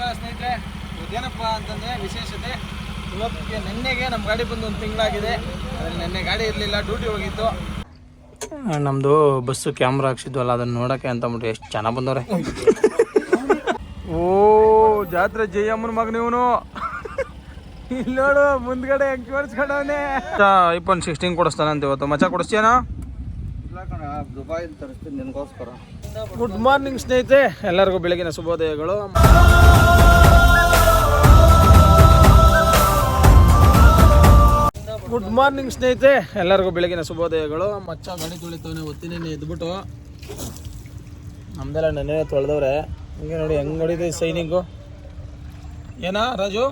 ನಮಸ್ಕಾರ ಸ್ನೇಹಿತರೆ. ಇವತ್ತೇನಪ್ಪ ಅಂತಂದರೆ ವಿಶೇಷತೆ ಇವತ್ತಿಗೆ ನೆನ್ನೆಗೆ ನಮ್ಮ ಗಾಡಿ ಬಂದು ಒಂದು ತಿಂಗಳಾಗಿದೆ. ಅದ್ರಲ್ಲಿ ನೆನ್ನೆ ಗಾಡಿ ಇರಲಿಲ್ಲ ಡ್ಯೂಟಿ ಹೋಗಿತ್ತು. ನಮ್ಮದು ಬಸ್ಸು ಕ್ಯಾಮ್ರಾ ಹಾಕ್ಸಿದ್ವಲ್ಲ ಅದನ್ನು ನೋಡೋಕ್ಕೆ ಅಂತ ಅಂದ್ಬಿಟ್ಟು ಎಷ್ಟು ಚೆನ್ನಾಗಿ ಬಂದವ್ರೆ. ಓ ಜಾತ್ರೆ ಜಯಮ್ಮನ ಮಗ ನೀವು ಇಲ್ಲಿ ನೋಡು ಮುಂದ್ಗಡೆ ಹೆಂಗೆ ಕೊಡಿಸ್ಕೊಂಡವನೇ ಐಫೋನ್ ಸಿಕ್ಸ್ಟೀನ್ ಕೊಡಿಸ್ತಾನಂತ ಇವತ್ತು. ಮಚ್ಚ ಕೊಡಿಸ್ತೀಯನಾ? ತರಿಸ್ತೀನಿ ನಿನಗೋಸ್ಕರ. ಗುಡ್ ಮಾರ್ನಿಂಗ್ ಸ್ನೇಹಿತರೆ. ಎಲ್ಲರಿಗೂ ಬೆಳಗಿನ ಶುಭೋದಯಗಳು. ಗುಡ್ ಮಾರ್ನಿಂಗ್ ಸ್ನೇಹಿತರೆ. ಎಲ್ಲರಿಗೂ ಬೆಳಗಿನ ಶುಭೋದಯಗಳು. ಮಚ್ಚ ಗಾಡಿ ತೊಳಿತವನೇ ಒತ್ತಿನೇ ಇದ್ಬಿಟ್ಟು ನಮ್ದೆಲ್ಲ ನೆನೆ ತೊಳೆದವ್ರೆ. ಹಿಂಗೆ ನೋಡಿ ಹೆಂಗ್ ನೋಡಿದೆ ಸೈನಿಂಗು. ಏನಾ ರಾಜು?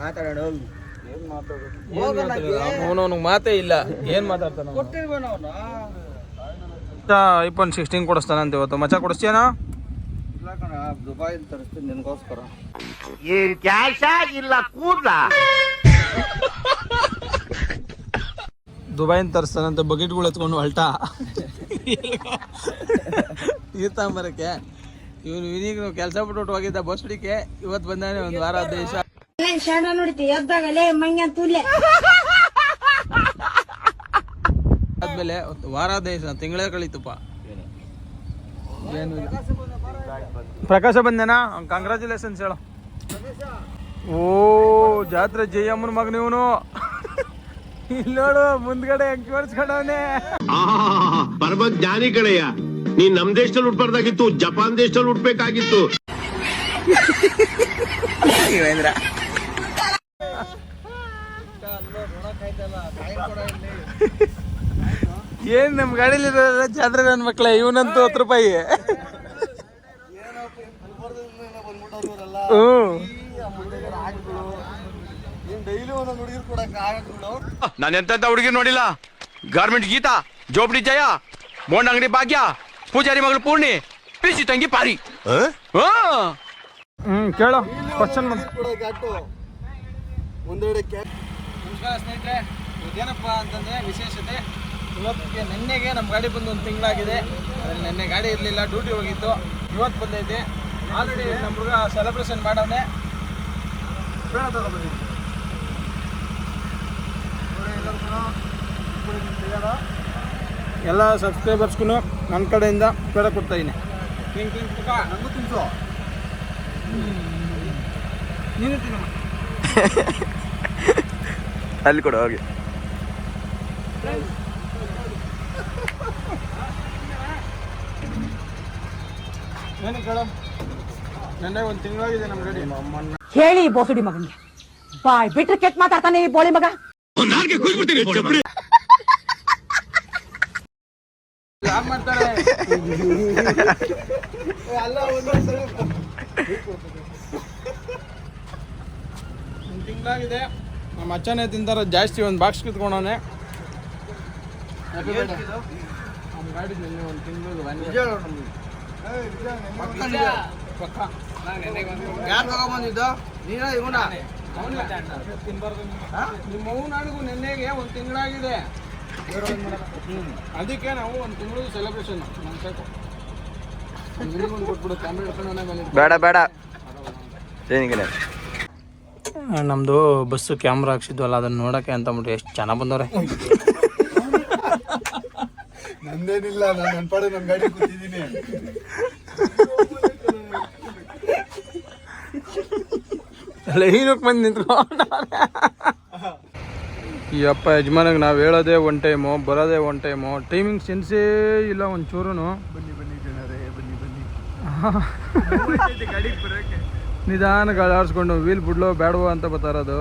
ಮಾತಾಡೋಣ ಅವನವನಿಗೆ ಮಾತೇ ಇಲ್ಲ. ಏನ್ ಮಾತಾಡ್ತಾನ ಐಫೋನ್ ಸಿಕ್ಸ್ಟೀನ್ ಕೊಡಿಸ್ತಾನಂತ ಇವತ್ತು. ಮಚ್ಚ ಕೊಡಿಸ್ತೇನ ಇಲ್ಲ ಕಣ ದುಬಾಯ್ ತರಿಸ್ತೀನಿ ನಿನಗೋಸ್ಕರ. ದುಬೈನ್ ತರಿಸ್ತಾನಂತ ಬಕೆಟ್ಗಳು ಎತ್ಕೊಂಡು ಹೊಲ್ಟ ಈ ತಗೊಂಬರಕ್ಕೆ ಇವನು ವಿನೀಗ್ ಕೆಲಸ ಬಿಟ್ಟು ಹೋಗಿದ್ದ ಬಸ್ ಹಿಡಿಕೆ. ಇವತ್ತು ಬಂದಾನೆ ಒಂದು ವಾರ ದೇಶ ಶಾಣ ನೋಡ್ತಿ ಎದ್ದಾಗಲೇ ಮಂಗ್ಯ ತುಲ್ಲೆ ಆದ್ಮೇಲೆ ಒಂದು ವಾರ ದೇಶ ತಿಂಗಳೇ ಕಳೀತಪ್ಪ. ಇಲ್ಲ. ಪ್ರಕಾಶ ಬಂದೇನಾ? ಕಂಗ್ರ್ಯಾಚುಲೇಷನ್ಸ್ ಹೇಳು. ಓ ಜಾತ್ರೆ ಜಯಮ್ಮನ ಮಗ ನೀವನು ಇಲ್ಲಿ ನೋಡು ಮುಂದ್ಗಡೆ ಹೆಂಗ್ ತೋರಿಸ್ಕೊಂಡವನೆ. ಪರಮ ಜ್ಞಾನಿ ಕಳೆಯ ನೀನ್ ನಮ್ ದೇಶದಲ್ಲಿ ಹುಟ್ಬಾರ್ದಾಗಿತ್ತು ಜಪಾನ್ ದೇಶದಲ್ಲಿ ಹುಟ್ಬೇಕಾಗಿತ್ತು. ಏನ್ ನಮ್ ಗಾಡಿಲಿ ಜಾತ್ರೆ ನನ್ನ ಮಕ್ಳ ಇವನಂತೂ ಹತ್ತು ರೂಪಾಯಿ. ನಾನ್ ಡೈಲಿ ಒಂದೊಂದು ಹುಡುಗಿರು ಕೊಡಕ್ಕೆ ಆಗಲ್ಲ ನಾನು ಎಂತ ಹುಡುಗಿ ನೋಡಿಲ್ಲ? ಗಾರ್ಮೆಂಟ್ ಗೀತಾ ಜೋಪಡಿ ಜಯ ಮೋಂಡ ಅಂಗಡಿ ಭಾಗ್ಯ ಪೂಜಾರಿ ಮಗಳು ಪೂರ್ಣಿ ಪಿಸಿ ತಂಗಿ ಪಾರಿ. ಹಾ? ಹ್ಮ್ ಕೇಳೋ ಕ್ವಶನ್ ಒಂದೆರಡು ನಮಸ್ಕಾರ ಸ್ನೇಹಿತರೆ. ಇವತ್ತೇನಪ್ಪ ಅಂತಂದರೆ ವಿಶೇಷತೆ ಇವತ್ತಿಗೆ ನೆನ್ನೆಗೆ ನಮ್ಮ ಗಾಡಿ ಬಂದು ಒಂದು ತಿಂಗಳಾಗಿದೆ. ಅದರಲ್ಲಿ ನೆನ್ನೆ ಗಾಡಿ ಇರಲಿಲ್ಲ ಡ್ಯೂಟಿ ಹೋಗಿತ್ತು. ಇವತ್ತು ಬಂದೈತೆ. ಆಲ್ರೆಡಿ ನಮ್ಮ ಹುಡುಗ ಸೆಲೆಬ್ರೇಷನ್ ಮಾಡವನೆ. ಬೇಡ ಎಲ್ಲ ಸಬ್ಸ್ಕ್ರೈಬರ್ಸ್ಗೂ ನನ್ನ ಕಡೆಯಿಂದ ಬೇಡ ಕೊಡ್ತಾ ಇದ್ದೀನಿ ಕ್ಲಿಂಗ್ ಪುಕ್ಕ ನನಗೂ ತಿನ್ಸು. ನೀನು ತಿನ್ನಮ್ಮ ಅಲ್ಲಿ ಕೊಡು ಹೋಗಿ. ಏನು ಕೇಳ. ನೆನ್ನೆ ಒಂದು ತಿಂಗಳಾಗಿದೆ ನಮ್ಮ ಗಾಡಿ. ಹೇಳಿ ಬೋಸುಡಿ ಮಗನಿಗೆ. ಬಾಯ್ ಬಿಟ್ರೆ ಕೆಟ್ಟ ಮಾತಾಡ್ತಾನೆ ಈ ಬೋಳಿ ಮಗ. ಯಾರು ಮಾಡ್ತಾರೆ? ಒಂದು ತಿಂಗಳಾಗಿದೆ. ನಮ್ಮ ಅಚ್ಚನೇ ತಿಂತಾರ ಜಾಸ್ತಿ ಒಂದು ಬಾಕ್ಸ್ ಕಿತ್ಕೊಂಡವನೆ. ನಮ್ಮ ಗಾಡಿ ನೆನ್ನೆ ಒಂದು ತಿಂಗಳು ಪಕ್ಕ. ಯಾರು ತಗೊಂಬಂದಿದ್ದ? ನೀನ ಇವನ? ನಿಮ್ಮ ನೆನ್ನೆಗೆ ಒಂದು ತಿಂಗಳಾಗಿದೆ. ಅದಕ್ಕೆ ನಾವು ಒಂದು ತಿಂಗಳು ಸೆಲೆಬ್ರೇಷನ್ ಬೇಡ ಬೇಡ. ಏನಿಗೆ ನಮ್ಮದು ಬಸ್ಸು ಕ್ಯಾಮ್ರಾ ಹಾಕ್ಸಿದ್ವಲ್ಲ ಅದನ್ನ ನೋಡಕ್ಕೆ ಅಂತ ಅಂದ್ಬಿಟ್ಟು ಎಷ್ಟು ಚೆನ್ನಾಗಿ ಬಂದವ್ರೆ? ನಂದೇನಿಲ್ಲ ನಾನು ನನ್ನ ಪಾಡೆ ನನ್ನ ಗಾಡಿ ಕೂತಿದ್ದೀನಿ. ಲೈನಕ್ಕೆ ಬಂದು ನಿಂತ್ಕೊಂಡ ಈ ಅಪ್ಪ ಯಜಮಾನಿಗೆ ನಾವು ಹೇಳೋದೇ ಒನ್ ಟೈಮು ಬರೋದೇ ಒನ್ ಟೈಮು ಟೈಮಿಂಗ್ ಸೆನ್ಸೇ ಇಲ್ಲ ಒಂಚೂರು ಬನ್ನಿ ಬನ್ನಿ ಜನರೇ ಬನ್ನಿ ಬನ್ನಿ. ನಿಧಾನ ಗಾಳಿ ಆಡಿಸ್ಕೊಂಡು ವೀಲ್ ಬಿಡ್ಲೋ ಬೇಡವೋ ಅಂತ ಬರ್ತಾರದು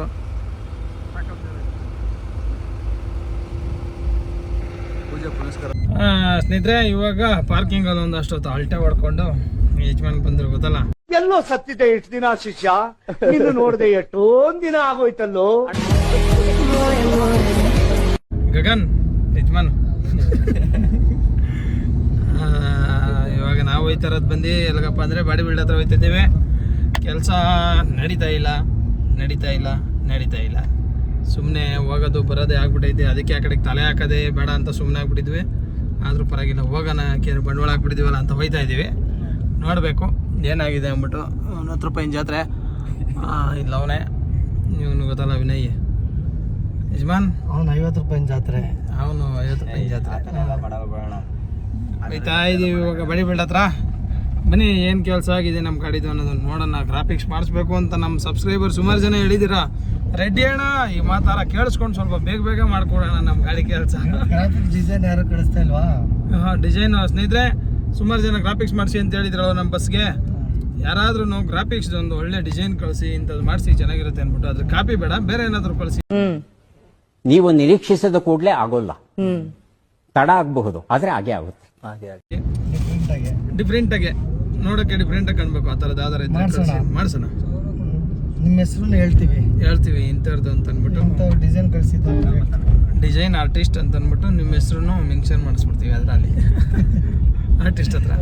ಸ್ನೇಹಿತರೆ ಇವಾಗ ಪಾರ್ಕಿಂಗ್ ಅಲ್ಲಿ ಒಂದಷ್ಟು ಹೊತ್ತು ಅಲ್ಟೆ ಹೊಡ್ಕೊಂಡು ಯಜಮಾನ್ ಬಂದ್ರು ಗೊತ್ತಲ್ಲ? ಎಲ್ಲೋ ಸತ್ತಿದೆ ಎಷ್ಟು ದಿನ ಶಿಷ್ಯ? ನೀನು ನೋಡಿದೆ ಎಷ್ಟೊಂದ್ ದಿನ ಆಗೋಯ್ತಲ್ಲೋ? ಗಗನ್ ಯಜಮಾನ್. ಆ, ಇವಾಗ ನಾವು ಹೋಯ್ತಾರದ್ ಬಂದಿ ಎಲ್ಗಪ್ಪ ಅಂದ್ರೆ ಬಾಡಿ ಬಿಲ್ಡ್ ಹತ್ರ ಹೋಯ್ತಿದ್ದೀವಿ ಕೆಲಸ ನಡೀತಾ ಇಲ್ಲ ನಡೀತಾ ಇಲ್ಲ ನಡೀತಾ ಇಲ್ಲ. ಸುಮ್ಮನೆ ಹೋಗೋದು ಬರೋದೇ ಆಗ್ಬಿಟ್ಟೈತೆ ಅದಕ್ಕೆ ಆ ಕಡೆಗೆ ತಲೆ ಹಾಕೋದೇ ಬೇಡ ಅಂತ ಸುಮ್ಮನೆ ಆಗ್ಬಿಟ್ಟಿದ್ವಿ. ಆದರೂ ಪರವಾಗಿಲ್ಲ ಹೋಗೋಣ ಕೇಳಿ ಬಂಡವಾಳ ಹಾಕ್ಬಿಟ್ಟಿದ್ದೀವಲ್ಲ ಅಂತ ಹೋಯ್ತಾ ಇದ್ದೀವಿ. ನೋಡಬೇಕು ಏನಾಗಿದೆ ಅಂದ್ಬಿಟ್ಟು ಅವನ ಹತ್ತು ರೂಪಾಯಿನ ಜಾತ್ರೆ. ಆ, ಇಲ್ಲ ಅವನೇ. ಇವನು ಗೊತ್ತಲ್ಲ ವಿನಯ್. ಯಜಮಾನ್? ಅವನು ಐವತ್ತು ರೂಪಾಯಿ ಜಾತ್ರೆ. ಅವನು ಐವತ್ತು ರೂಪಾಯಿ ಜಾತ್ರೆ. ಹೋಯ್ತಾ ಇದ್ದೀವಿ ಇವಾಗ ಬಡಿ ಹತ್ರ. ಬನ್ನಿ ಏನು ಕೆಲಸ ಆಗಿದೆ ನಮ್ಮ ಗಾಡಿದು ಅನ್ನೋದನ್ನ ನೋಡೋಣ. ಗ್ರಾಫಿಕ್ಸ್ ಮಾಡಿಸ್ಬೇಕು ಅಂತ ನಮ್ಮ ಸಬ್ಸ್ಕ್ರೈಬರ್ ಸುಮಾರು ಜನ ಹೇಳಿದ್ದೀರಾ? ರೆಡಿ ಅಣ್ಣ ಈ ಮಾತಾರ ಕೇಳಿಸ್ಕೊಂಡು ಸ್ವಲ್ಪ ಬೇಗ ಬೇಗ ಮಾಡ್ಕೊಡೋಣ ನಮ್ಮ ಗಾಡಿ ಕೆಲಸ. ಗ್ರಾಫಿಕ್ ಡಿಸೈನ್ ಯಾರು ಕಳಿಸ್ತಾ ಇಲ್ವಾ? ಹಾಂ ಡಿಸೈನ್ ಸ್ನೇಹಿತರೆ ಸುಮಾರು ಜನ ಗ್ರಾಫಿಕ್ಸ್ ಮಾಡಿಸಿ ಅಂತ ಹೇಳಿದ್ರಲ್ಲ ನಮ್ಮ ಬಸ್ಗೆ ಯಾರಾದ್ರೂ ಗ್ರಾಫಿಕ್ಸ್ ಒಂದು ಒಳ್ಳೆ ಡಿಸೈನ್ ಕಳಿಸಿ ಇಂಥದ್ದು ಮಾಡಿಸಿ ಚೆನ್ನಾಗಿರುತ್ತೆ ಅಂದ್ಬಿಟ್ಟು ಅದ್ರ ಕಾಪಿ ಬೇಡ ಬೇರೆ ಏನಾದರೂ ಕಳಿಸಿ. ನೀವು ನಿರೀಕ್ಷಿಸಿದ ಕೂಡಲೇ ಆಗೋಲ್ಲ. ತಡ ಆಗಬಹುದು ಆದ್ರೆ ಹಾಗೆ ಆಗುತ್ತೆ. ಡಿಫ್ರೆಂಟ್ ಆಗಿ. ಡಿಫ್ರೆಂಟಾಗೆ ಡಿಫ್ರೆಂಟ್ ಡಿಫ್ರೆಂಟಾಗಿ ಕಾಣಬೇಕು ಆ ಥರದ್ದು ಆಧಾರ ಇದ್ರೆ ಮಾಡ್ಸೋಣ. ಮಾಡ್ಸೋಣ. ನಿಮ್ಮ ಹೆಸರನ್ನ ಹೇಳ್ತೀವಿ. ಹೇಳ್ತೀವಿ ಇಂಥದ್ದು ಅಂತ ಅಂದ್ಬಿಟ್ಟು. ಇಂಥವ್ರು ಡಿಸೈನ್ ಕಳಿಸಿದ್ದು ಡಿಸೈನ್ ಆರ್ಟಿಸ್ಟ್ ಅಂತ ಅಂದ್ಬಿಟ್ಟು ನಿಮ್ಮ ಹೆಸರನ್ನು ಮೆನ್ಷನ್ ಮಾಡಿಸ್ಬಿಡ್ತೀವಿ ಅದರಲ್ಲಿ. ಆರ್ಟಿಸ್ಟ್ ಹತ್ರ.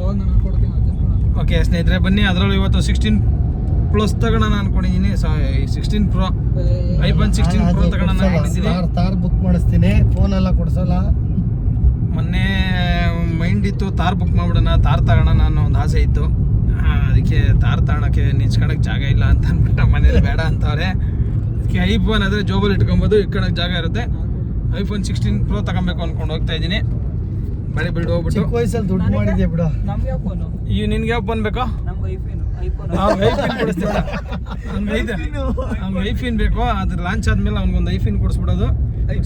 ಓಕೆ ಸ್ನೇಹಿತರೆ ಬನ್ನಿ. ಅದರಲ್ಲೂ ಇವತ್ತು ಸಿಕ್ಸ್ಟೀನ್ ಪ್ಲಸ್ ತಗೋಣ ಅನ್ಕೊಂಡಿದ್ದೀನಿ. Sixteen pro iPhone sixteen pro ತಗೋಣ ಅನ್ಕೊಂಡಿದ್ದೀನಿ. ತಾರ್ ತಾರ್ ಬುಕ್ ಮಾಡಿಸ್ತೀನಿ. ಫೋನ್ ಎಲ್ಲ ಕೊಡ್ಸಲ್ಲ. ಮೊನ್ನೆ ಮೈಂಡ್ ಇತ್ತು ತಾರ್ ಬುಕ್ ಮಾಡ್ಬಿಡೋಣ ತಾರ್ ತಗೋಣ ಅನ್ನೋ ಒಂದು ಆಸೆ ಇತ್ತು. ಅದಕ್ಕೆ ತಾರ್ ತಗೋಣಕ್ಕೆ ನಿಂಚ್ಕೊಳಕ್ಕೆ ಜಾಗ ಇಲ್ಲ ಅಂತ ಅಂದ್ಬಿಟ್ಟು ಮನೇಲಿ ಬೇಡ ಅಂತವ್ರೆ. ಅದಕ್ಕೆ ಐಫೋನ್ ಆದರೆ ಜೋಬಲ್ಲಿ ಇಟ್ಕೊಬೋದು ಇಟ್ಕೊಳಕ್ಕೆ ಜಾಗ ಇರುತ್ತೆ. ಐಫೋನ್ ಸಿಕ್ಸ್ಟೀನ್ ಪ್ರೋ ತಗೊಬೇಕು ಅನ್ಕೊಂಡು ಹೋಗ್ತಾ ಇದ್ದೀನಿ. ಬಳಿ ಬಿಲ್ಡ್ ಹೋಗ್ಬಿಟ್ಟು. ಚಿಕ್ಕ ವಯಸ್ಸಲ್ಲಿ ದುಡ್ಡು ಮಾಡಿದ್ಯಾ ಬಿಡು. ಈ ನಿನ್ಗೆ ಯಾವ ಫೋನ್ ಬೇಕು? ಐಫಿನ್ ಬೇಕು. ಅದ್ರ ಲಾಂಚ್ ಆದ್ಮೇಲೆ ಅವ್ನಿಗೊಂದು ಐಫಿನ್ ಕೊಡಿಸ್ಬಿಡೋದು.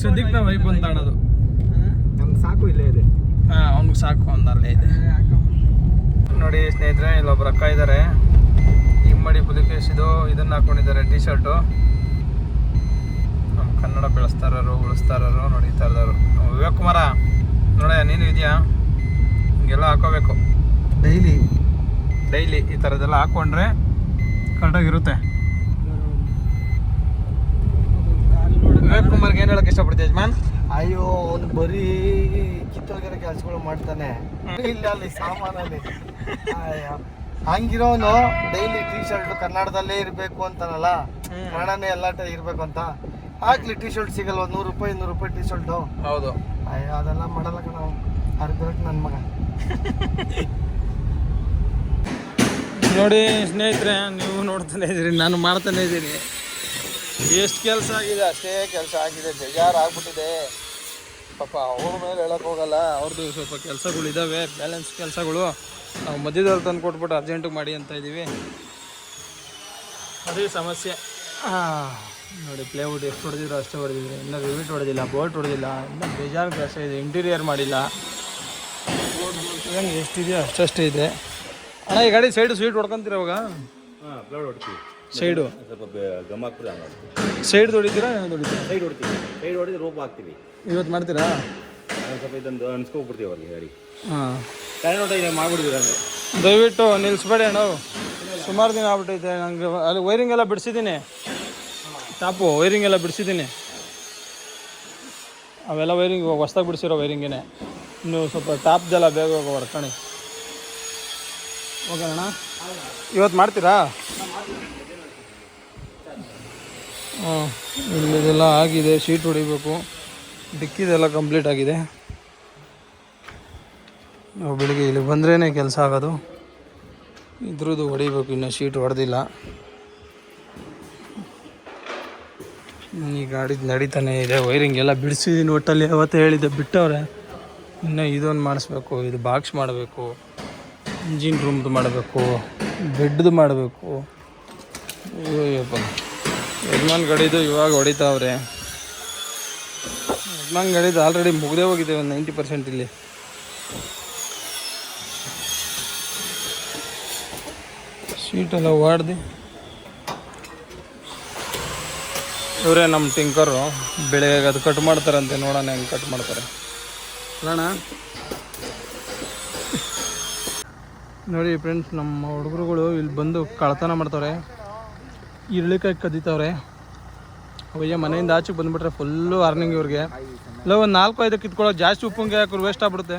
ಸದ್ಯಕ್ಕೆ ನಾವು ಐಫೋನ್ ತಗೊಳೋದು. ಸಾಕು ಇಲ್ಲೇ ಇದೆ. ಹಾಂ ಅವ್ನಿಗೆ ಸಾಕು ಒಂದಲ್ಲೇ ಇದೆ. ನೋಡಿ ಸ್ನೇಹಿತರೆ ಇಲ್ಲೊಬ್ರು ಅಕ್ಕ ಇದ್ದಾರೆ ಇಮ್ಮಡಿ ಪುಲಿಕೇಶ್ ಇದು ಇದನ್ನ ಹಾಕೊಂಡಿದ್ದಾರೆ ಟಿ ಶರ್ಟು ನಮ್ಮ ಕನ್ನಡ ಬೆಳೆಸ್ತಾರರು ಉಳಿಸ್ತಾರರು ನೋಡಿ ಈ ಥರದವರು. ವಿವೇಕ್ ಕುಮಾರ ನೋಡ ನೀನು ಇದೆಯಾ? ಹಿಂಗೆಲ್ಲ ಹಾಕೋಬೇಕು. ಡೈಲಿ ಡೈಲಿ ಈ ಥರದ್ದೆಲ್ಲ ಹಾಕ್ಕೊಂಡ್ರೆ ಕರೆಕ್ಟಾಗಿರುತ್ತೆ ವಿವೇಕ್ ಕುಮಾರ್ಗೆ ಏನು ಹೇಳಕ್ಕೆ ಇಷ್ಟಪಡ್ತೀಯ ಯಜಮಾನ್? ಅಯ್ಯೋ ಅವ್ನು ಬರೀ ಕಿತ್ತೋಗಿರೋ ಕೆಲಸಗಳು ಮಾಡ್ತಾನೆ. ಇಲ್ಲ ಅಲ್ಲಿ ಸಾಮಾನಲ್ಲಿ. ಹಂಗಿರೋನು ಡೈಲಿ ಟೀ ಶರ್ಟ್ ಕನ್ನಡದಲ್ಲೇ ಇರಬೇಕು ಅಂತಾನಲ್ಲ? ಕನ್ನಡನೇ ಎಲ್ಲ ಟೈ ಇರ್ಬೇಕು ಅಂತ? ಆಗ್ಲಿ ಟೀ ಶರ್ಟ್ ಸಿಗಲ್ವ? ನೂರು ರೂಪಾಯಿ ನೂರು ರೂಪಾಯಿ ಟೀ ಶರ್ಟ್ ಹೌದು. ಅಯ್ಯೋ ಅದೆಲ್ಲ ಮಾಡಲ್ಲ ಕಣ. ಅರ್ಧಕ್ಕೆ ನನ್ನ ಮಗ. ನೋಡಿ ಸ್ನೇಹಿತರೆ ನೀವು ನೋಡ್ತಾನೆ ಇದ್ದೀರಿ ನಾನು ಮಾಡ್ತಾನೆ ಇದ್ದೀನಿ ಎಷ್ಟು ಕೆಲಸ ಆಗಿದೆ? ಅಷ್ಟೇ ಕೆಲಸ ಆಗಿದೆ. ಬೇಜಾರು ಆಗ್ಬಿಟ್ಟಿದೆ ಪಾಪ ಅವ್ರ ಮೇಲೆ ಹೇಳಕ್ ಹೋಗಲ್ಲ. ಅವ್ರದ್ದು ಸ್ವಲ್ಪ ಕೆಲಸಗಳಿದ್ದಾವೆ ಬ್ಯಾಲೆನ್ಸ್ ಕೆಲಸಗಳು. ನಾವು ಮಧ್ಯದಲ್ಲಿ ತಂದು ಕೊಟ್ಬಿಟ್ಟು ಅರ್ಜೆಂಟಿಗೆ ಮಾಡಿ ಅಂತ ಇದ್ದೀವಿ. ಅದೇ ಸಮಸ್ಯೆ. ಆ, ನೋಡಿ ಪ್ಲೇವುಡ್ ಎಷ್ಟು ಹೊಡೆದಿದ್ರು ಅಷ್ಟೇ ಹೊಡೆದಿದ್ರು ಇನ್ನೂ ರಿವಿಟ್ ಹೊಡೆದಿಲ್ಲ ಬೋಲ್ಟ್ ಹೊಡೆದಿಲ್ಲ. ಇನ್ನೂ ಬೇಜಾರು ಕೆಲಸ ಇದೆ. ಇಂಟೀರಿಯರ್ ಮಾಡಿಲ್ಲ. ಹೆಂಗೆ ಎಷ್ಟಿದೆಯೋ ಅಷ್ಟಷ್ಟೇ ಇದೆ. ಅಣ್ಣ ಈ ಗಾಡಿ ಸೈಡು ಸ್ವೀಟ್ ಹೊಡ್ಕೊಂತೀರ ಅವಾಗ ಸೈಡು? ಸೈಡ್ ಹೊಡಿತೀರಾ ಏನು ಹೊಡಿತೀರಾ ಸೈಡ್ ಹೊಡ್ತೀವಿ. ಸೈಡ್ ಹೊಡೆದು ರೋಪ್ ಹಾಕ್ತೀವಿ. ಇವತ್ತು ಮಾಡ್ತೀರಾ? ಅದೊಂದು ಸ್ವಲ್ಪ ಇದೊಂದು ಅನ್ಸ್ಕೊಬಿಡ್ತೀವಿ ಅವ್ರಿಗೆ ಗಾಡಿ ಹಾಂ. ಕರೆಂಟ್ ಮಾಡ್ಬಿಡ್ತೀವಿ ಅಂದ್ರೆ? ದಯವಿಟ್ಟು ನಿಲ್ಲಿಸ್ಬೇಡಿ ಅಣ್ಣ. ಸುಮಾರು ದಿನ ಆಗ್ಬಿಟ್ಟೈತೆ ನನಗೆ ಅಲ್ಲಿ ವೈರಿಂಗ್ ಎಲ್ಲ ಬಿಡಿಸಿದ್ದೀನಿ. ಟಾಪು ವೈರಿಂಗ್ ಎಲ್ಲ ಬಿಡಿಸಿದ್ದೀನಿ. ಅವೆಲ್ಲ ವೈರಿಂಗ್ ಹೊಸ್ದಾಗಿ ಬಿಡಿಸಿರೋ ವೈರಿಂಗೇ ಇನ್ನು ಸ್ವಲ್ಪ ಟಾಪ್ದೆಲ್ಲ ಬೇಗ ಹೋಗೋ ಹೊರ್ಕಣಿ ಹೋಗೋಣ ಇವತ್ತು ಮಾಡ್ತೀರಾ? ಹಾಂ ಇಲ್ಲಿದೆಲ್ಲ ಆಗಿದೆ, ಶೀಟ್ ಹೊಡಿಬೇಕು. ಡಿಕ್ಕಿದೆಲ್ಲ ಕಂಪ್ಲೀಟ್ ಆಗಿದೆ. ನಾವು ಬೆಳಿಗ್ಗೆ ಇಲ್ಲಿ ಬಂದ್ರೇ ಕೆಲಸ ಆಗೋದು. ಇದ್ರದ್ದು ಹೊಡಿಬೇಕು, ಇನ್ನು ಶೀಟ್ ಹೊಡೆದಿಲ್ಲ. ಈ ಗಾಡಿ ನಡೀತಾನೆ ಇದೆ, ವೈರಿಂಗ್ ಎಲ್ಲ ಬಿಡಿಸಿದ್ದೀನಿ ಒಟ್ಟಲ್ಲಿ ಅವತ್ತೇ ಹೇಳಿದ್ದೆ, ಬಿಟ್ಟವ್ರೆ. ಇನ್ನು ಇದೊಂದು ಮಾಡಿಸ್ಬೇಕು, ಇದು ಬಾಕ್ಸ್ ಮಾಡಬೇಕು, ಇಂಜಿನ್ ರೂಮ್ದು ಮಾಡಬೇಕು, ಬೆಡ್ದು ಮಾಡಬೇಕು. ಯಜಮಾನ್ ಗಾಡಿದು ಇವಾಗ ಹೊಡಿತಾವ್ರೆ. ಯಜಮಾನ್ ಗಾಡಿದು ಆಲ್ರೆಡಿ ಮುಗ್ದೇ ಹೋಗಿದೆ ಒಂದು ನೈಂಟಿ ಪರ್ಸೆಂಟ್ ಇಲ್ಲಿ. ಶೀಟೆಲ್ಲ ಓಡ್ದು. ಇವರೇ ನಮ್ಮ ಟಿಂಕರು ಬೆಳಗ್ಗೆ ಅದು ಕಟ್ ಮಾಡ್ತಾರಂತೆ, ನೋಡೋಣ ಹೆಂಗೆ ಕಟ್ ಮಾಡ್ತಾರೆ. ನೋಡೋಣ. ನೋಡಿ ಫ್ರೆಂಡ್ಸ್ ನಮ್ಮ ಹುಡುಗರುಗಳು ಇಲ್ಲಿ ಬಂದು ಕಳ್ತನ ಮಾಡ್ತವ್ರೆ ಇರ್ಳಿಕಾಯಿ ಕದೀತಾವ್ರೆ. ಅವಯ್ಯ ಮನೆಯಿಂದ ಆಚೆಗೆ ಬಂದ್ಬಿಟ್ರೆ ಫುಲ್ಲು ಅರ್ನಿಂಗ್ ಇವ್ರಿಗೆ. ಇಲ್ಲ ಒಂದು ನಾಲ್ಕು ಐದಕ್ಕೆ ಇಟ್ಕೊಳ್ಳೋ ಜಾಸ್ತಿ ಉಪ್ಪಂಗೆ ಹಾಕೋರು ವೇಸ್ಟ್ ಆಗ್ಬಿಡುತ್ತೆ.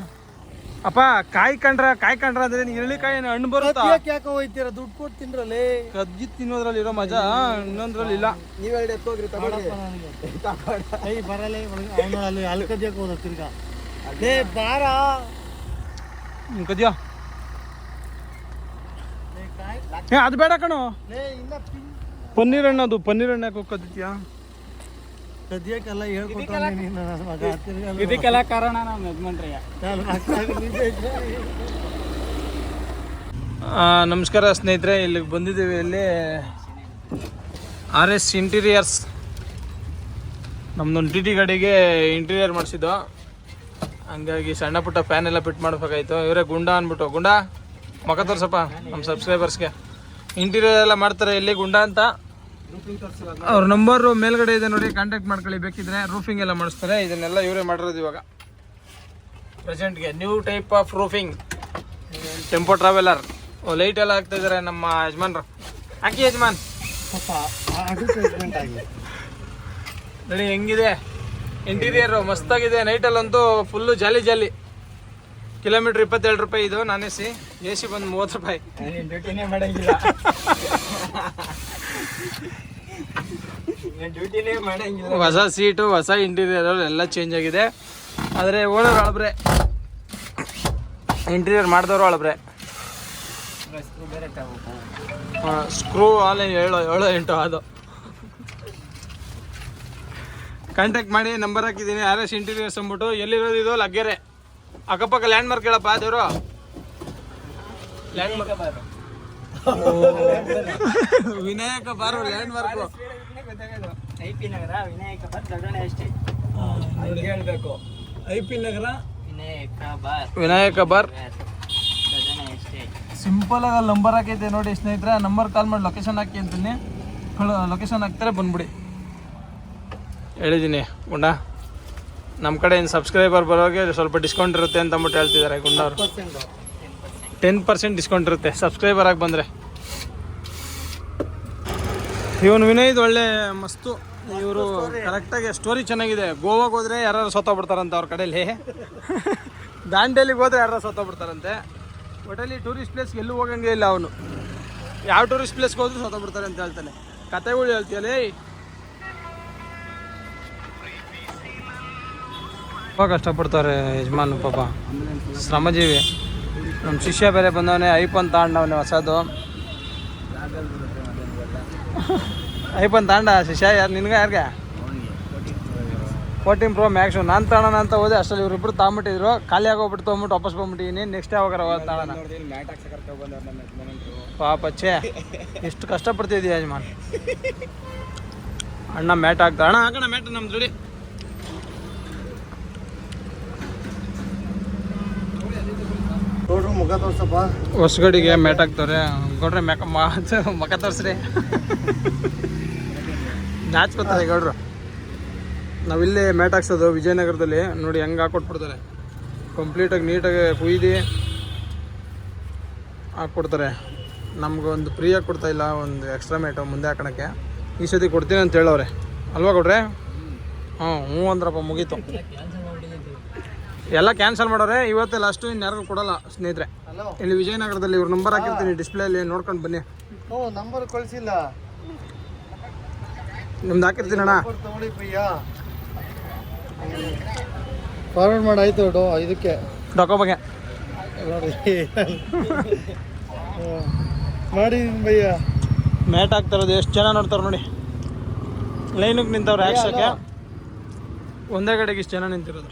ಅಪ್ಪ ಕಾಯಿ ಕಂಡ್ರ ಕಾಯಿ ಕಂಡ್ರ ಅಂದ್ರೆ ಇರಳಿಕಾಯಿ ಹಣ್ಣು ಬರುತ್ತಾ? ಯಾಕೆ ಹೋಯ್ತೀರ? ದುಡ್ಡು ಕೊಟ್ಟು ತಿನ್ರಲ್ಲಿ ಕದ್ದಿ ತಿನ್ನೋದ್ರಲ್ಲಿ ಇರೋ ಮಜಾ ಇನ್ನೊಂದ್ರಲ್ಲಿ ಇಲ್ಲ. ನೀವು ಎತ್ತೋಗ್ರಿ ಬರಲೇ ಅಲ್ಲಿ ಹೋದ ತಿರ್ಗಾ. ಲೇ ಬಾರ. ಹಿಂಗೆ ಕದ್ಯಾ. ಏ ಅದು ಬೇಡ ಕಣೋ. ಲೇ ಇನ್ನ ಪನ್ನೀರ್ ಹಣ್ಣು ಅದು ಪನ್ನೀರ್ ಹಣ್ಣು ಯಾಕೆ ಹೋಗ್ತಿದ್ಯಾ ಕದಿಯಕ್ಕೆಲ್ಲ ಹೇಳ್ಕೊತಾನೆ ನೀನು ನನ್ನ ಮಗ. ತಿರ್ಗಾ ಇದಕ್ಕೆಲ್ಲ ಕಾರಣ ನಮ್ಮ ಯಜಮಾನ್ರಯ್ಯ ನಾನು ಮಕ್ಕಳಾಗಿ ನಿಜ ಇದ್ರೆ ನಮಸ್ಕಾರ ಸ್ನೇಹಿತರೆ ಇಲ್ಲಿಗೆ ಬಂದಿದ್ದೀವಿ ಇಲ್ಲಿ ಆರ್ ಎಸ್ ಇಂಟೀರಿಯರ್ಸ್ ನಮ್ದೊಂದು ಟಿ ಟಿ ಗಾಡಿಗೆ ಇಂಟೀರಿಯರ್ ಮಾಡಿಸಿದ್ದು. ಹಂಗಾಗಿ ಸಣ್ಣ ಪುಟ್ಟ ಫ್ಯಾನ್ ಎಲ್ಲ ಫಿಟ್ ಮಾಡ್ಬೇಕಾಯ್ತು ಇವರೇ ಗುಂಡ ಅಂದ್ಬಿಟ್ಟು. ಗುಂಡ? ಮಗ ತೋರ್ಸಪ್ಪ ನಮ್ಮ ಸಬ್ಸ್ಕ್ರೈಬರ್ಸ್ಗೆ ಇಂಟೀರಿಯರ್ ಎಲ್ಲ ಮಾಡ್ತಾರೆ ಇಲ್ಲಿ ಗುಂಡ ಅಂತ. ಅವ್ರ ನಂಬರು ಮೇಲ್ಗಡೆ ಇದೆ ನೋಡಿ ಕಾಂಟ್ಯಾಕ್ಟ್ ಮಾಡ್ಕೊಳ್ಳಿ. ಬೇಕಿದ್ರೆ ರೂಫಿಂಗ್ ಎಲ್ಲ ಮಾಡಿಸ್ತಾರೆ. ಇದನ್ನೆಲ್ಲ ಇವರೇ ಮಾಡಿರೋದು ಇವಾಗ. ಪ್ರೆಸೆಂಟ್ಗೆ new type of roofing tempo traveller light ಎಲ್ಲ ಹಾಕ್ತಾ ಇದಾರೆ ನಮ್ಮ ಯಜಮಾನ್ರು. ಹಾಕಿ ಯಜಮಾನ್. ನೋಡಿ ಹೆಂಗಿದೆ? ಇಂಟೀರಿಯರು ಮಸ್ತಾಗಿದೆ. ನೈಟಲ್ಲಂತೂ ಫುಲ್ಲು ಜಾಲಿ ಜಾಲಿ. ಕಿಲೋಮೀಟ್ರ್ ಇಪ್ಪತ್ತೆರಡು ರೂಪಾಯಿ ಇದು non A C. A C ಬಂದು ಮೂವತ್ತು ರೂಪಾಯಿ. ಹೊಸ ಸೀಟು, ಹೊಸ ಇಂಟೀರಿಯರ್ ಎಲ್ಲ ಚೇಂಜ್ ಆಗಿದೆ. ಆದರೆ ಓನರ್ ಒಳಬ್ರೆ ಇಂಟೀರಿಯರ್ ಮಾಡಿದವರು ಒಳಬ್ರೆ ಸ್ಕ್ರೂ ಆಲ್ ಏಳು ಏಳು ಎಂಟು, ಅದು. ಕಾಂಟ್ಯಾಕ್ಟ್ ಮಾಡಿ ನಂಬರ್ ಹಾಕಿದ್ದೀನಿ ಆರ್ ಎಸ್ ಇಂಟೀರಿಯರ್ಸ್ ಅಂದ್ಬಿಟ್ಟು. ಎಲ್ಲಿರೋದು ಇದು? ಲಗ್ಗೆರೆ. ಅಕ್ಕಪಕ್ಕ ಲ್ಯಾಂಡ್ ಮಾರ್ಕ್ ಹೇಳಪ್ಪ ದೇವರು landmark Vinayaka bar landmark. I P Nagar Vinayaka bar ದೊಡ್ಡ ಅಷ್ಟೇ. ಹೇಳ್ಬೇಕು. I P Nagar? Vinayaka bar. Vinayaka bar? Simple ಆಗಿ ಅಲ್ಲಿ ನಂಬರ್ ಹಾಕೈತೆ ನೋಡಿ ಸ್ನೇಹಿತರೆ. ನಂಬರ್ ಕಾಲ್ ಮಾಡಿ ಲೊಕೇಶನ್ ಹಾಕಿ ಅಂತೀನಿ. ಲೊಕೇಶನ್ ಹಾಕ್ತಾರೆ ಬಂದ್ಬಿಡಿ. ಹೇಳಿದ್ದೀನಿ ಗುಂಡ. ನಮ್ಮ ಕಡೆ ಏನು ಸಬ್ಸ್ಕ್ರೈಬರ್ ಬರೋಗೆ ಸ್ವಲ್ಪ ಡಿಸ್ಕೌಂಟ್ ಇರುತ್ತೆ ಅಂತ ಅಂದ್ಬಿಟ್ಟು ಹೇಳ್ತಿದ್ದಾರೆ ಗುಂಡವ್ರು ಟೆನ್ ಪರ್ಸೆಂಟ್ ಡಿಸ್ಕೌಂಟ್ ಇರುತ್ತೆ. ಸಬ್ಸ್ಕ್ರೈಬರ್ ಆಗಿ ಬಂದರೆ. ಇವನು ವಿನಯ್ದು ಒಳ್ಳೆ ಮಸ್ತು. ಇವರು ಕರೆಕ್ಟಾಗಿ ಸ್ಟೋರಿ ಚೆನ್ನಾಗಿದೆ. ಗೋವಾಗೆ ಹೋದ್ರೆ ಯಾರು ಸೋತೋಗ್ಬಿಡ್ತಾರಂತೆ ಅವ್ರ ಕಡೆಯಲ್ಲಿ ದಾಂಡೇಲಿಗೆ ಹೋದ್ರೆ ಯಾರು ಸೋತೋಗ್ಬಿಡ್ತಾರಂತೆ ಒಟ್ಟಲ್ಲಿ ಟೂರಿಸ್ಟ್ ಪ್ಲೇಸ್ ಎಲ್ಲೂ ಹೋಗಂಗೆ ಇಲ್ಲ ಅವನು. ಯಾವ ಟೂರಿಸ್ಟ್ ಪ್ಲೇಸ್ಗೆ ಹೋದ್ರೂ ಸೋತೋಗ್ಬಿಡ್ತಾರೆ ಅಂತ ಹೇಳ್ತಾನೆ. ಕತೆಗಳು ಹೇಳ್ತೀಯಲ್ಲ ತುಂಬ ಕಷ್ಟಪಡ್ತಾರೆ ಯಜಮಾನ್ ಪಾಪ. ಶ್ರಮಜೀವಿ. ನಮ್ಮ ಶಿಷ್ಯ ಬೇರೆ ಬಂದವನೇ, ಐಫೋನ್ ತಗೊಂಡವನೆ ಹೊಸದು. ಐಫೋನ್ ತಗೊಂಡ ಶಿಷ್ಯ, ಯಾರು ನಿನ್ಗೆ ಯಾರಿಗೆ? ಫೋರ್ಟೀನ್ ಪ್ರೋ ಮ್ಯಾಕ್ಸ್ ನಾನು ತಗೋಣ ಅಂತ ಹೋದೆ, ಅಷ್ಟರಲ್ಲಿ ಇವ್ರಿಬ್ರು ತಗೊಂಬಿಟ್ಟಿದ್ರು ಖಾಲಿ ಆಗೋಗ್ಬಿಟ್ಟು ತೊಗೊಂಬಿಟ್ಟು ವಾಪಸ್ ಬಂದ್ಬಿಟ್ಟಿದ್ದೀನಿ ನೆಕ್ಸ್ಟ್ ಯಾವಾಗ ಪಾಪ ಛೇ ಎಷ್ಟು ಕಷ್ಟಪಡ್ತಿದ್ದೀಯ ಯಜಮಾನ್. ಅಣ್ಣ ಮ್ಯಾಟ್ ಹಾಕ್ತಾ ಅಣ್ಣ ಹಾಕೋಣ ಮ್ಯಾಟ್ ನಮ್ಮ ದುಡಿ ನೋಡ್ರು ಮುಖ ತೋರ್ಸಪ್ಪ. ಹೊಸಗಡಿಗೆ ಮ್ಯಾಟ್ ಹಾಕ್ತವ್ರೆ. ಗೌಡ್ರೆ ಮಕ ತೋರ್ಸ್ರಿ. ನಾಚ್ಕೊತಾರೆ ಗೌಡ್ರು. ನಾವಿಲ್ಲಿ ಮ್ಯಾಟ್ ಹಾಕ್ಸೋದು ವಿಜಯನಗರದಲ್ಲಿ. ನೋಡಿ ಹೆಂಗೆ ಹಾಕೊಟ್ಬಿಡ್ತಾರೆ. ಕಂಪ್ಲೀಟಾಗಿ ನೀಟಾಗಿ ಕುಯ್ದು ಹಾಕ್ಕೊಡ್ತಾರೆ. ನಮ್ಗೆ ಒಂದು ಫ್ರೀಯಾಗಿ ಕೊಡ್ತಾ ಇಲ್ಲ, ಒಂದು ಎಕ್ಸ್ಟ್ರಾ ಮ್ಯಾಟು ಮುಂದೆ ಹಾಕೋಣಕ್ಕೆ. ಈ ಸತಿ ಕೊಡ್ತೀನಿ ಅಂತ ಹೇಳವ್ರೆ. ಅಲ್ವಾ ಕೊಡ್ರೆ ಹ್ಞೂ ಹ್ಞೂ ಅಂದ್ರಪ್ಪ ಮುಗೀತು. ಎಲ್ಲ ಕ್ಯಾನ್ಸಲ್ ಮಾಡೋರೆ. ಇವತ್ತೇ ಲಾಸ್ಟು ಇನ್ಯಾರಿಗೂ ಕೊಡಲ್ಲ ಸ್ನೇಹಿತರೆ. ಇಲ್ಲಿ ವಿಜಯನಗರದಲ್ಲಿ ಇವ್ರ ನಂಬರ್ ಹಾಕಿರ್ತೀನಿ ಡಿಸ್ಪ್ಲೇಲಿ ನೋಡ್ಕೊಂಡು ಬನ್ನಿ. ನಂಬರ್ ಕಳಿಸಿಲ್ಲ. ನಿಮ್ದು ಹಾಕಿರ್ತೀನಿ ಅಣ್ಣ. ಫಾರ್ವರ್ಡ್ ಮಾಡಿ ಆಯ್ತು ಡೋ ಇದಕ್ಕೆ. ಡಾಕೋಬಗೆ ಬಗ್ಗೆ. ಮಾಡಿ ಭಯ್ಯ. ಮ್ಯಾಟ್ ಹಾಕ್ತಾರೋದು ಎಷ್ಟು ಜನ ನೋಡ್ತಾರೆ ನೋಡಿ. ಲೈನಿಗೆ ನಿಂತವ್ರು ಹಾಕ್ಸೋಕ್ಕೆ ಒಂದೇ ಕಡೆಗೆ ಇಷ್ಟು ಜನ ನಿಂತಿರೋದು.